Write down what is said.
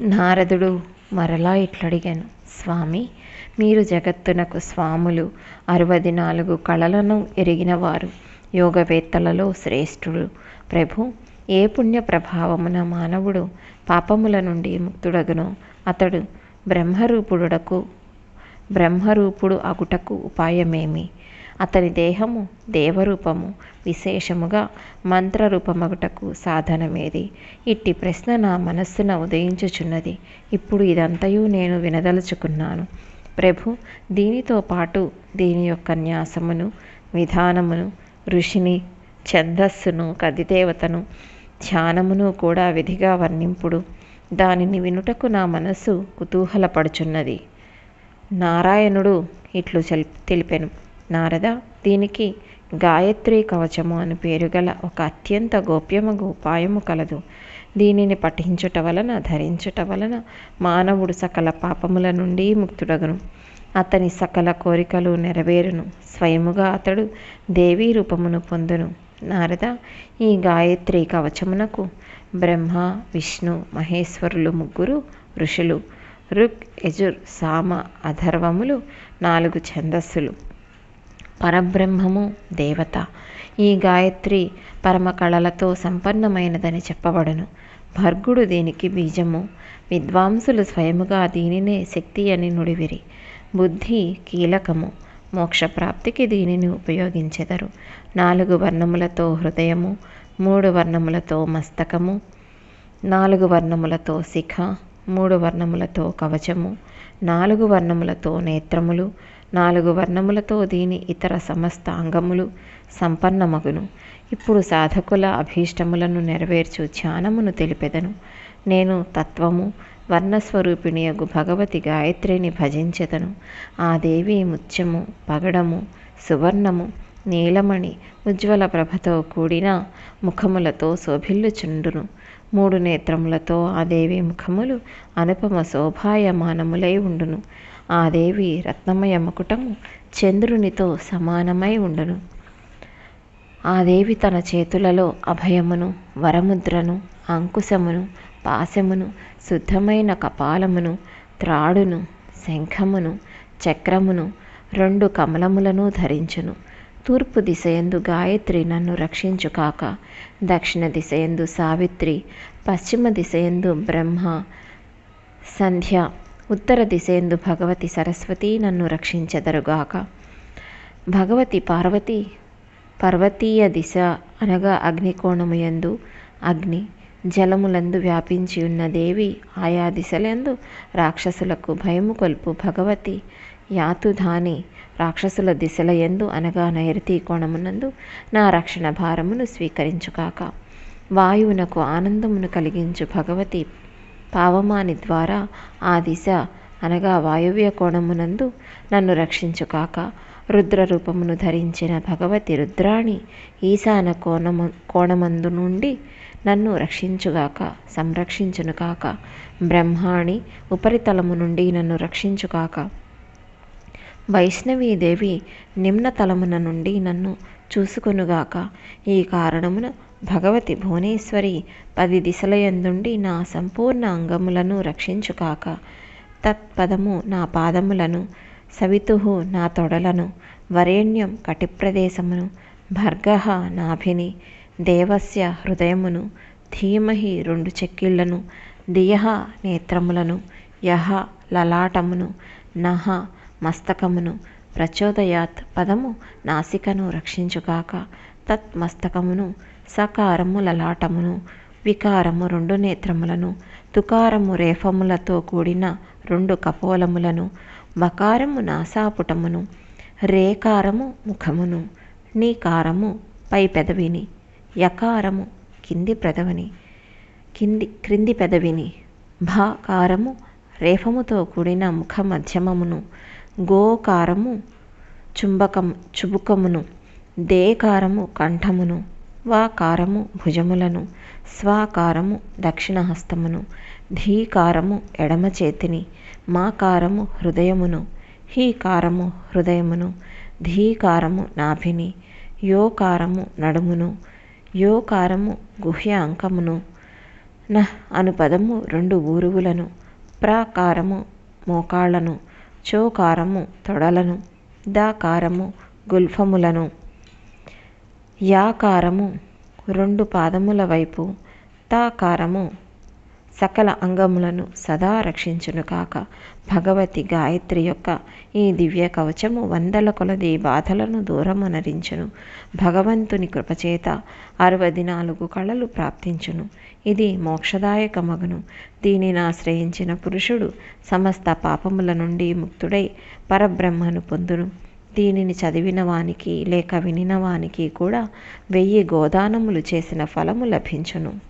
నారదుడు మరలా ఇట్లడిగాను స్వామి మీరు జగత్తునకు స్వాములు అరవది నాలుగు కళలను ఎరిగినవారు యోగవేత్తలలో శ్రేష్ఠుడు. ప్రభు ఏ పుణ్య ప్రభావమున మానవుడు పాపముల నుండి ముక్తుడగునో? అతడు బ్రహ్మరూపుడుకు బ్రహ్మరూపుడు అగుటకు ఉపాయమేమి? అతని దేహము దేవరూపము విశేషముగా మంత్రరూపమగుటకు సాధనమేది. ఇట్టి ప్రశ్న నా మనస్సున ఉదయించుచున్నది. ఇప్పుడు ఇదంతయు నేను వినదలుచుకున్నాను. ప్రభు దీనితో పాటు దీని యొక్క న్యాసమును విధానమును ఋషిని ఛందస్సును కదిదేవతను ధ్యానమును కూడా విధిగా వర్ణింపుడు. దానిని వినుటకు నా మనస్సు కుతూహలపడుచున్నది. నారాయణుడు ఇట్లు తెలిపెను. నారద దీనికి గాయత్రి కవచము అని పేరు గల ఒక అత్యంత గోప్యమగు ఉపాయము కలదు. దీనిని పఠించుట వలన ధరించుట వలన మానవుడు సకల పాపముల నుండి ముక్తుడగను. అతని సకల కోరికలు నెరవేరును. స్వయముగా అతడు దేవీ రూపమును పొందును. నారద ఈ గాయత్రి కవచమునకు బ్రహ్మ విష్ణు మహేశ్వరులు ముగ్గురు ఋషులు రుక్ యజుర్ సామ అధర్వములు నాలుగు ఛందస్సులు. పరబ్రహ్మము దేవత. ఈ గాయత్రి పరమ కళలతో సంపన్నమైనదని చెప్పబడును. భర్గుడు దీనికి బీజము. విద్వాంసులు స్వయముగా దీనినే శక్తి అని నుడివిరి. బుద్ధి కీలకము. మోక్షప్రాప్తికి దీనిని ఉపయోగించెదరు. నాలుగు వర్ణములతో హృదయము. మూడు వర్ణములతో మస్తకము. నాలుగు వర్ణములతో శిఖ. మూడు వర్ణములతో కవచము. నాలుగు వర్ణములతో నేత్రములు. నాలుగు వర్ణములతో దీని ఇతర సమస్త అంగములు సంపన్నమగును. ఇప్పుడు సాధకుల అభీష్టములను నెరవేర్చు ధ్యానమును తెలిపెదను. నేను తత్వము వర్ణస్వరూపిణియగు భగవతి గాయత్రిని భజించెదను. ఆ దేవి ముత్యము పగడము సువర్ణము నీలమణి ఉజ్వల ప్రభతో కూడిన ముఖములతో శోభిల్లుచుండును. మూడు నేత్రములతో ఆ దేవి ముఖములు అనుపమ శోభాయమానములై ఉండును. ఆ దేవి రత్నమయ మకుటము చంద్రునితో సమానమై ఉండును. ఆ దేవి తన చేతులలో అభయమును వరముద్రను అంకుశమును పాశమును శుద్ధమైన కపాలమును త్రాడును శంఖమును చక్రమును రెండు కమలములను ధరించును. తూర్పు దిశయందు గాయత్రి నన్ను రక్షించుకాక దక్షిణ దిశయందు సావిత్రి పశ్చిమ దిశయందు బ్రహ్మ సంధ్య ఉత్తర దిశేందు భగవతి సరస్వతి నన్ను రక్షించెదరుగాక. భగవతి పార్వతి పర్వతీయ దిశ అనగా అగ్నికోణముయందు అగ్ని జలములందు వ్యాపించి ఉన్న దేవి ఆయా దిశలందు రాక్షసులకు భయము కొల్పు భగవతి యాతుధాని రాక్షసుల దిశల ఎందు అనగా నైరుతి కోణమునందు నా రక్షణ భారమును స్వీకరించుకాక వాయువునకు ఆనందమును కలిగించు భగవతి పావమాని ద్వారా ఆ దిశ అనగా వాయువ్య కోణమునందు నన్ను రక్షించుకాక రుద్ర రూపమును ధరించిన భగవతి రుద్రాణి ఈశాన కోణము కోణమందు నుండి నన్ను రక్షించుగాక సంరక్షించునుగాక బ్రహ్మాణి ఉపరితలము నుండి నన్ను రక్షించుగాక. వైష్ణవీదేవి నిమ్నతలమున నుండి నన్ను చూసుకొనుగాక ఈ కారణమున భగవతి భువనేశ్వరి పది దిశలయందుండి నా సంపూర్ణ అంగములను రక్షించుకాక తత్పదము నా పాదములను సవితుహు నా తొడలను వరేణ్యం కటిప్రదేశమును భర్గ నాభిని దేవస్య హృదయమును ధీమహి రెండు చెక్కిళ్ళను దియహ నేత్రములను యహ లలాటమును నహ మస్తకమును ప్రచోదయాత్ పదము నాసికను రక్షించుగాక. తత్ మస్తకమును సకారము లలాటమును వికారము రెండు నేత్రములను తుకారము రేఫములతో కూడిన రెండు కపోలములను మకారము నాసాపుటమును రేకారము ముఖమును నీకారము పై పెదవిని యకారము కింది పెదవిని కింది క్రింది పెదవిని భాకారము రేఫముతో కూడిన ముఖ మధ్యమమును గోకారము చుంబకం చుబుకమును దేకారము కంఠమును వాకారము భుజములను స్వాకారము దక్షిణహస్తమును ధీకారము ఎడమ చేతిని మాకారము హృదయమును హీకారము హృదయమును ధీకారము నాభిని యోకారము నడుమును యోకారము గుహ్య అంకమును న అను పదము రెండు ఊరువులను ప్రాకారము మోకాళ్ళను చోకారము తొడలను దాకారము గుల్ఫములను. యాకారము రెండు పాదముల వైపు తాకారము సకల అంగములను సదా రక్షించును కాక భగవతి గాయత్రి యొక్క ఈ దివ్య కవచము వందల కొలది బాధలను దూరమనరించును. భగవంతుని కృపచేత అరవది నాలుగు కళలు ప్రాప్తించును. ఇది మోక్షదాయకమగును. దీనిని ఆశ్రయించిన పురుషుడు సమస్త పాపముల నుండి ముక్తుడై పరబ్రహ్మను పొందును. దీనిని చదివిన వానికి లేక వినిన వానికి కూడా వెయ్యి గోదానములు చేసిన ఫలము లభించును.